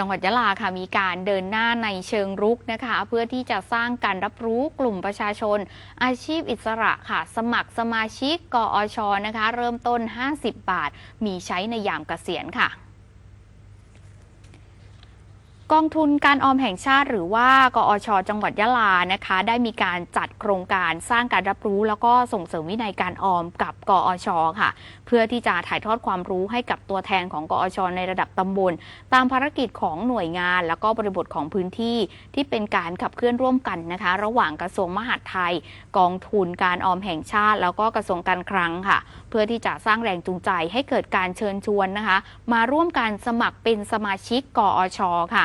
จังหวัดยะลาค่ะมีการเดินหน้าในเชิงรุกนะคะ เพื่อที่จะสร้างการรับรู้กลุ่มประชาชน อาชีพอิสระค่ะ สมัครสมาชิกกอชนะคะ เริ่มต้น 50 บาท มีใช้ในยามเกษียณค่ะ กองทุนการออมแห่งชาติหรือว่ากอช จังหวัดยะลานะคะ ได้มีการจัดโครงการสร้างการรับรู้แล้วก็ส่งเสริมวินัยการออมกับกอช ค่ะ เพื่อที่จะถ่ายทอดความรู้ให้กับตัวแทนของกอช ในระดับตำบล ตามภารกิจของหน่วยงาน แล้วก็บริบทของพื้นที่ที่เป็นการขับเคลื่อนร่วมกันนะคะ ระหว่างกระทรวงมหาดไทย กองทุนการออมแห่งชาติ แล้วก็กระทรวงการคลังค่ะ เพื่อที่จะสร้างแรงจูงใจให้เกิดการเชิญชวนนะคะ มาร่วมการสมัครเป็นสมาชิกกอช ค่ะ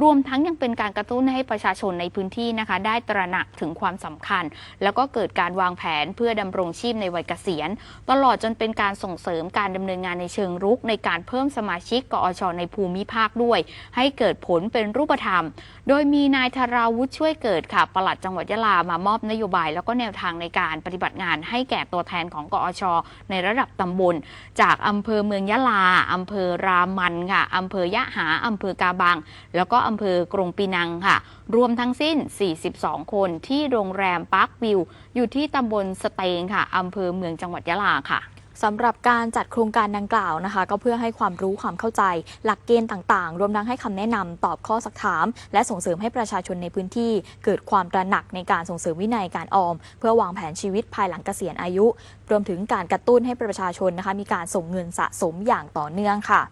รวมทั้งยังเป็นการกระตุ้นให้ประชาชนในพื้นที่นะคะ ได้ตระหนักถึงความสำคัญ แล้วก็เกิดการวางแผนเพื่อดำรงชีพในวัยเกษียณ ตลอดจนเป็นการส่งเสริมการดำเนินงานในเชิงรุก ในการเพิ่มสมาชิกกอชในภูมิภาคด้วย ให้เกิดผลเป็นรูปธรรม โดยมีนายธราวุฒิช่วยเกิดค่ะปลัดจังหวัดยะลามามอบนโยบาย แล้วก็แนวทางในการปฏิบัติงาน ให้แก่ตัวแทนของกอชในระดับตำบล จากอำเภอเมืองยะลาอำเภอรามันค่ะอำเภอยะหาอำเภอกาบัง แล้วก็ออำเภอกรุงปีนังค่ะ รวมทั้งสิ้น 42 คนที่โรงแรมปาร์ควิว อยู่ที่ตำบลสเตงค่ะอำเภอเมืองจังหวัดยะลาค่ะสำหรับการจัดโครงการดังกล่าวนะคะ ก็เพื่อให้ความรู้ความเข้าใจ หลักเกณฑ์ต่างๆ รวมทั้งให้คำแนะนำตอบข้อสักถาม และส่งเสริมให้ประชาชนในพื้นที่ เกิดความตระหนักในการส่งเสริมวินัยการออม เพื่อวางแผนชีวิตภายหลังเกษียณอายุ รวมถึงการกระตุ้นให้ประชาชนนะคะมีการส่งเงินสะสมอย่างต่อเนื่องค่ะ